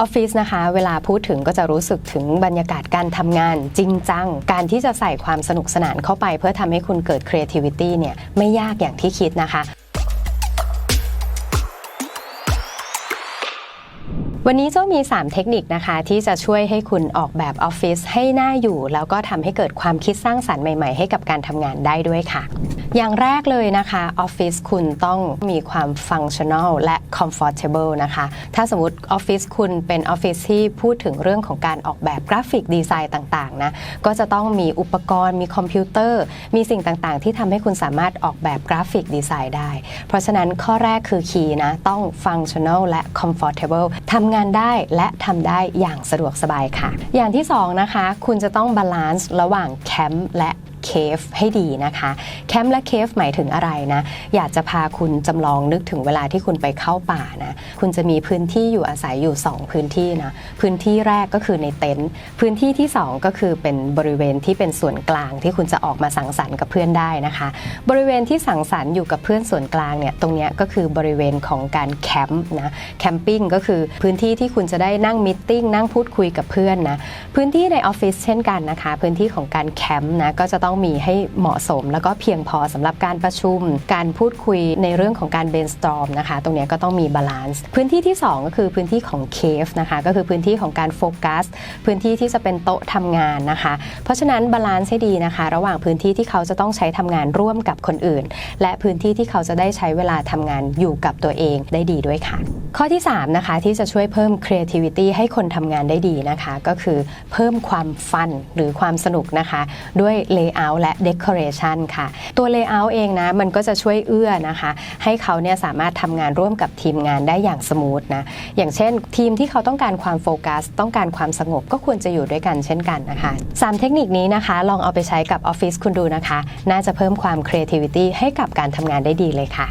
ออฟฟิศนะคะ เวลาพูดถึงก็จะรู้สึกถึงบรรยากาศการทำงานจริงจัง การที่จะใส่ความสนุกสนานเข้าไป เพื่อทำให้คุณเกิด creativity เนี่ยไม่ยากอย่างที่คิดนะคะวันนี้โจ้มี 3 เทคนิคนะคะ ที่จะช่วยให้คุณออกแบบออฟฟิศให้น่าอยู่ แล้วก็ทำให้เกิดความคิดสร้างสรรค์ใหม่ ๆ ให้กับการทำงานได้ด้วยค่ะ อย่างแรกเลยนะคะออฟฟิศคุณต้องมีความฟังชั่น a ลและ comfortable นะคะ ถ้าสมมติออฟฟิศคุณเป็นออฟฟิศที่พูดถึงเรื่องของการออกแบบกราฟิกดีไซน์ต่างๆนะก็จะต้องมีอุปกรณ์มีคอมพิวเตอร์ มีสิ่งต่างๆ ที่ทำให้คุณสามารถออกแบบกราฟิกดีไซน์ได้ เพราะฉะนั้นข้อแรกคือคีย์นะต้อง functional และ comfortable ทำงานได้และทำได้อย่างสะดวกสบายค่ะ อย่างที่สองนะคะคุณจะต้องบาลานซ์ระหว่างแคมป์และ เคฟให้ดีนะคะแคมป์และเคฟหมายถึงอะไรนะอยากจะพาคุณจำลองนึกถึงเวลาที่คุณไปเข้าป่านะคุณจะมีพื้นที่อยู่อาศัยอยู่ 2 พื้นที่นะพื้นที่แรกก็คือในเต็นท์พื้นที่ที่ 2 ก็คือเป็นบริเวณที่เป็นส่วนกลางที่คุณจะออกมาสังสรรค์กับเพื่อนได้นะคะ บริเวณที่สังสรรค์อยู่กับเพื่อนส่วนกลางเนี่ยตรงนี้ก็คือบริเวณของการแคมป์นะแคมปิ้งก็คือพื้นที่ที่คุณจะได้นั่งมิทติ้งนั่งพูดคุยกับเพื่อนนะพื้นที่ในออฟฟิศเช่นกันนะคะ พื้นที่ของการแคมป์นะก็จะต้องมีให้เหมาะสม แล้วก็เพียงพอสำหรับการประชุม การพูดคุยในเรื่องของการ brainstorm นะคะ ตรงนี้ก็ต้องมีบาลานซ์พื้นที่ที่ 2 ก็คือพื้นที่ของเคฟนะคะก็คือพื้นที่ของการโฟกัสพื้นที่ที่จะเป็นโต๊ะทำงานนะคะ เพราะฉะนั้นบาลานซ์ให้ดีนะคะ ระหว่างพื้นที่ที่เขาจะต้องใช้ทำงานร่วมกับคนอื่น และพื้นที่ที่เขาจะได้ใช้เวลาทำงานอยู่กับตัวเองได้ดีด้วยค่ะ ข้อที่ 3 นะคะ ที่จะช่วยเพิ่ม creativity ให้คนทำงานได้ดีนะคะ ก็คือเพิ่มความฟันหรือความสนุกนะคะ ด้วย layout layout และ decoration ค่ะ ตัว layout เองนะ มันก็จะช่วยเอื้อนะคะ ให้เขาเนี่ยสามารถทำงานร่วมกับทีมงานได้อย่างสมูทนะ อย่างเช่น ทีมที่เขาต้องการความโฟกัส ต้องการความสงบก็ควรจะอยู่ด้วยกันเช่นกันนะคะ 3 เทคนิคนี้นะคะ ลองเอาไปใช้กับออฟฟิศคุณดูนะคะ น่าจะเพิ่มความ creativity ให้กับการทำงานได้ดีเลยค่ะ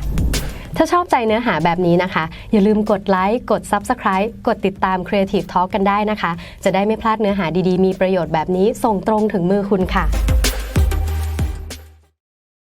ถ้าชอบใจเนื้อหาแบบนี้นะคะ อย่าลืมกดไลค์ กด Subscribe กดติดตาม Creative Talk กันได้นะคะ จะได้ไม่พลาดเนื้อหาดีๆ มีประโยชน์แบบนี้ส่งตรงถึงมือคุณค่ะ